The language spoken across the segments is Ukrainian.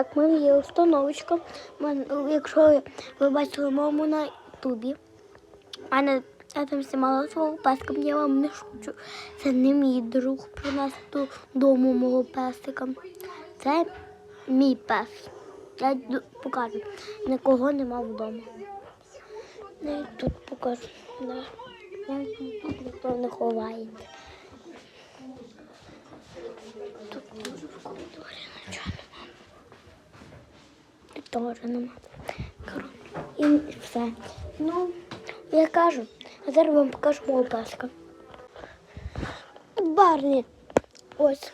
Так, мене є установочка. Якщо ви бачили маму на ютубі, мене я там знімала свого песка, я вам не шучу. Це не мій друг принес додому мого песика. Це мій пес. Я покажу. Нікого нема вдома. Я тут покажу. Тут ніхто не ховається. Тут дуже в коридорі нічого нема. І теж нема. І все. Ну, я кажу, а зараз вам покажу мого песка. Барні. Ось.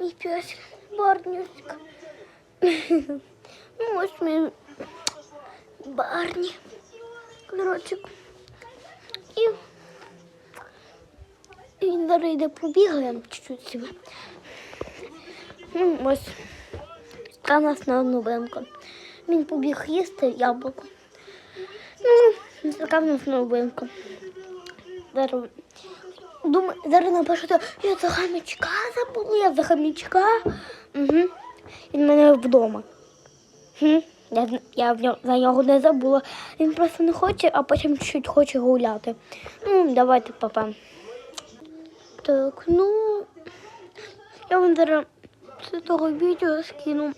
Мій песик. Барнюська. Ну, ось мій Барні. Коротше. І і він зараз йде побігає чуть-чуть себе. Ну, ось у нас на новинка. Він побіг їсти яблуко. Ну, така в нас новинка. Зараз, думаю, зараз напишу, що я за хамічка забула, я за хамічка. Угу. Він мене вдома. Хм. Я, я в нього- за нього не забула. Він просто не хоче, а потім чуть хоче гуляти. Ну, давайте, папа. Так, ну я вам зараз з того відео скину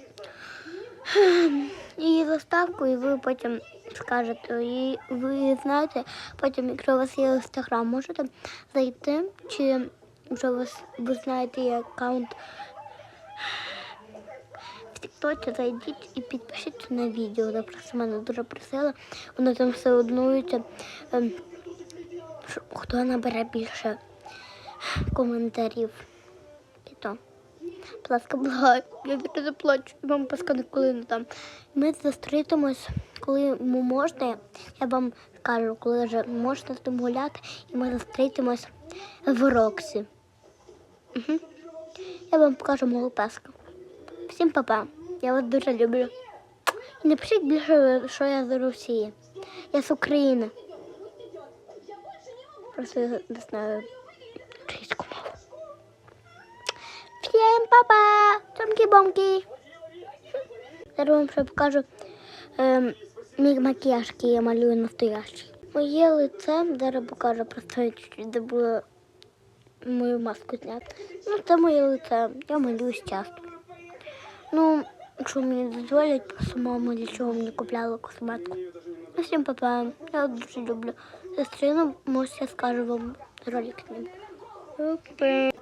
її заставку, і ви потім скажете. І ви знаєте, потім, якщо у вас є інстаграм, можете зайти, чи у вас ви знаєте є аккаунт в Тіктоці, зайдіть і підпишіться на відео. Я просто мене дуже просила. Воно там все однується. ем, Хто набере більше коментарів. Будь ласка, благаю, я вже заплачу, вам паска ніколи не дам. Ми зустрітимось, коли можна. Я вам скажу, коли вже можна з тим гуляти, і ми зустрітимось в Роксі. Угу. Я вам покажу мого песка. Всім па-па. Я вас дуже люблю. І не більше, що я з Росії. Я з України. Просто не знаю. Всім па-па! Цомкі-бомкі! Зараз вам ще покажу ем, мій макіяж, який я малюю настоящий. Моє лице, зараз покажу, просто я чуть-чуть мою маску зняти. Ну, це моє лице, я малююсь часто. Ну, якщо мені дозволять, просто мама для чого мені купляла косметику. Ну, всім па-па, я дуже люблю. Зустрінемося, скажу вам ролик з ним.